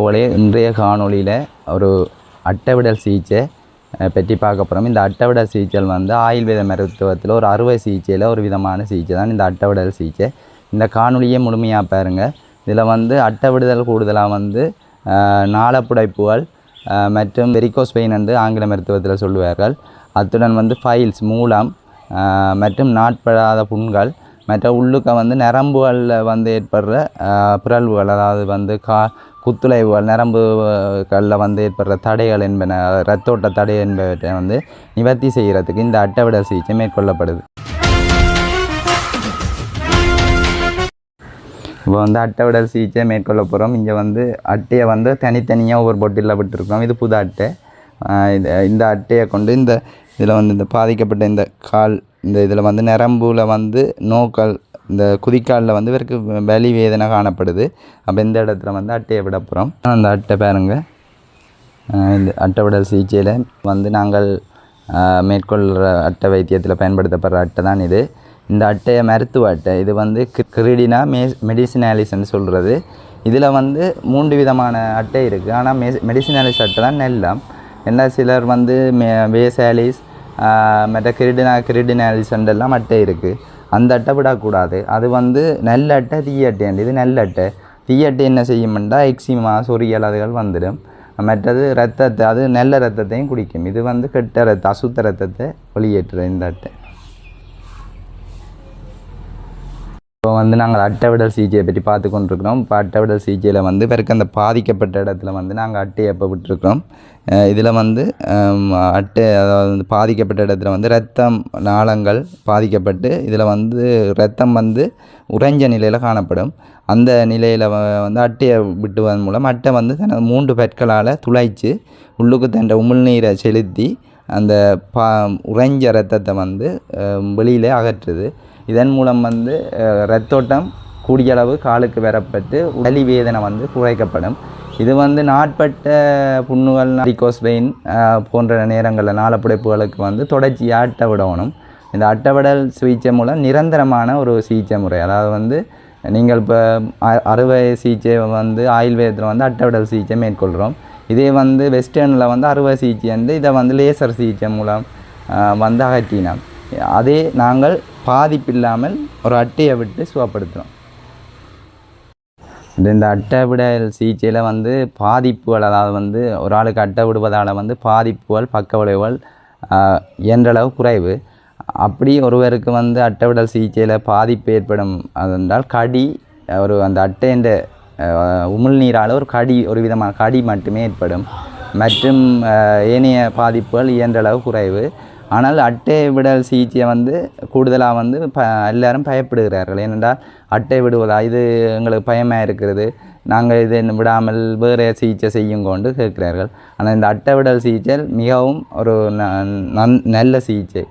போலே இன்றைய காணொளியில் ஒரு அட்டவிடல் சிகிச்சை பற்றி பார்க்க போகிறோம் இந்த அட்டவிடல் சிகிச்சை வந்து ஆயுர்வேத மருத்துவத்தில் ஒரு அறுவை சிகிச்சையில் ஒரு விதமான சிகிச்சை தான் இந்த அட்டவிடல் சிகிச்சை. இந்த காணொலியே முழுமையாக பாருங்கள் இதில் வந்து அட்டவிடுதல் கூடுதலாக வந்து நாளப்புடைப்புகள் மற்றும் வெரிகோஸ் பெயின் என்று ஆங்கில மருத்துவத்தில் சொல்லுவார்கள். அத்துடன் வந்து ஃபைல்ஸ் மூலம் மற்றும் நாட்படாத புண்கள் மற்ற உள்ளுக்க வந்து நரம்புகளில் வந்து ஏற்படுற பிறழ்வுகள் அதாவது வந்து கா குத்துளைவுகள் நரம்புகளில் வந்து ஏற்படுற தடைகள் என்பன ரத்தோட்ட தடை என்பவற்றை வந்து நிவர்த்தி செய்கிறதுக்கு இந்த அட்டவிடல் சிகிச்சை மேற்கொள்ளப்படுது. இப்போ வந்து அட்டைவிடல் சிகிச்சை மேற்கொள்ள போகிறோம் இங்கே வந்து அட்டையை வந்து தனித்தனியாக ஒவ்வொரு பொட்டிலில் விட்டுருக்கோம். இது புது அட்டை. இது இந்த அட்டையை கொண்டு இந்த இதில் வந்து இந்த பாதிக்கப்பட்ட இந்த கால் இந்த இதில் வந்து நரம்புல வந்து நோக்கல் இந்த குதிக்காலில் வந்து இவருக்கு வலி வேதனை காணப்படுது. அப்போ இந்த இடத்துல வந்து அட்டையை விட போகிறோம் அந்த அட்டை பாருங்கள் இந்த அட்டை விடல் சிகிச்சையில் வந்து நாங்கள் மேற்கொள்கிற அட்டை வைத்தியத்தில் பயன்படுத்தப்படுற அட்டை தான் இது. இந்த அட்டையை மருத்துவ அட்டை இது வந்து கிரிடினா மே மெடிசினாலிஸ்ன்னு சொல்கிறது இதில் வந்து மூன்று விதமான அட்டை இருக்குது ஆனால் மெ மெடிசினாலிஸ் அட்டை தான் நெல்லாம். என்ன சிலர் வந்து மே வேசாலிஸ் மற்ற கிரிடினா கிரிடினாலிஸ் எல்லாம் அட்டை இருக்குது அந்த அட்டை விடக்கூடாது. அது வந்து நல்ல அட்டை தீய அட்டை இது நல்ல அட்டை தீய அட்டை என்ன செய்யும்டா எக்ஸிமா சொரியல் அதுகள் வந்துடும். மற்றது ரத்தத்தை அது நல்ல ரத்தத்தையும் குடிக்கும். இது வந்து கெட்ட ரத்த அசுத்த ரத்தத்தை வெளியேற்றுற இந்த அட்டை. இப்போ வந்து நாங்கள் அட்டைவிடல் சிகிச்சையை பற்றி பார்த்து கொண்டிருக்கிறோம் இப்போ அட்டைவிடல் சிகிச்சையில் வந்து பிறகு அந்த பாதிக்கப்பட்ட இடத்துல வந்து நாங்கள் அட்டையை எப்போ விட்டுருக்கிறோம் இதில் வந்து அட்டை அதாவது வந்து பாதிக்கப்பட்ட இடத்துல வந்து ரத்தம் நாளங்கள் பாதிக்கப்பட்டு இதில் வந்து ரத்தம் வந்து உறைஞ்ச நிலையில் காணப்படும். அந்த நிலையில் வந்து அட்டையை விட்டுவதன் மூலம் அட்டை வந்து தனது மூன்று பற்களால் துளைச்சு உள்ளுக்கு தண்ட உமிழ்நீரை செலுத்தி அந்த பா உறைஞ்ச ரத்தத்தை வந்து வெளியில் அகற்றுது. இதன் மூலம் வந்து ரத்தோட்டம் கூடிய அளவு காலுக்கு வரப்பட்டு வலி வேதனை வந்து குறைக்கப்படும். இது வந்து நாட்பட்ட புண்ணுகள் ரிகோஸ் போன்ற நேரங்களில் நாளப்புடைப்புகளுக்கு வந்து தொடர்ச்சியாக அட்டை விடணும். இந்த அட்டவிடல் சிகிச்சை மூலம் நிரந்தரமான ஒரு சிகிச்சை முறை. அதாவது வந்து நீங்கள் இப்போ அ- அறுவை சிகிச்சை வந்து ஆயுர்வேதத்தில் வந்து அட்டவிடல் சிகிச்சை மேற்கொள்கிறோம் இதே வந்து வெஸ்டர்னில் வந்து அறுவை சிகிச்சை வந்து இதை வந்து லேசர் சிகிச்சை மூலம் வந்து அகற்றினோம். அதே நாங்கள் பாதிப்பில்லாமல் ஒரு அட்டையை விட்டு சுகப்படுத்துகிறோம் இந்த இந்த அட்டை விடல் சிகிச்சையில் வந்து பாதிப்புகள் அதாவது வந்து ஒரு ஆளுக்கு அட்டை விடுவதால் வந்து பாதிப்புகள் பக்க விளைவுகள் என்றளவு இயன்றளவு குறைவு. அப்படி ஒருவருக்கு வந்து அட்டை விடல் சிகிச்சையில் பாதிப்பு ஏற்படும் அதென்றால் கடி ஒரு அந்த அட்டைன்ற ஆஹ், உமிழ்நீரால் ஒரு கடி ஒரு விதமான கடி மட்டுமே ஏற்படும். மற்றும் ஏனைய பாதிப்புகள் இயன்றளவு குறைவு. ஆனால் அட்டை விடல் சிகிச்சையை வந்து கூடுதலாக வந்து ப எல்லாரும் பயப்படுகிறார்கள். ஏனென்றால் அட்டை விடுவதா இது எங்களுக்கு பயமாக இருக்கிறது. நாங்கள் இது விடாமல் வேறு சிகிச்சை செய்யும் கொண்டு கேட்கிறார்கள். ஆனால் இந்த அட்டை விடல் சிகிச்சை மிகவும் ஒரு ந- நன் நல்ல சிகிச்சை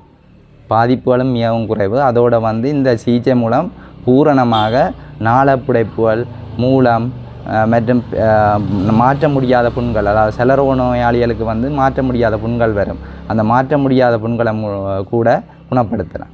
பாதிப்புகளும் மிகவும் குறைவு. அதோடு வந்து இந்த சிகிச்சை மூலம் பூரணமாக நாளப்புடைப்புகள் மூலம் மற்றும் மாற்ற முடியாத புண்கள் அதாவது செலரோ நோயாளிகளுக்கு வந்து மாற்ற முடியாத புண்கள் வரும். அந்த மாற்ற முடியாத புண்களை மு- கூட குணப்படுத்தலாம்.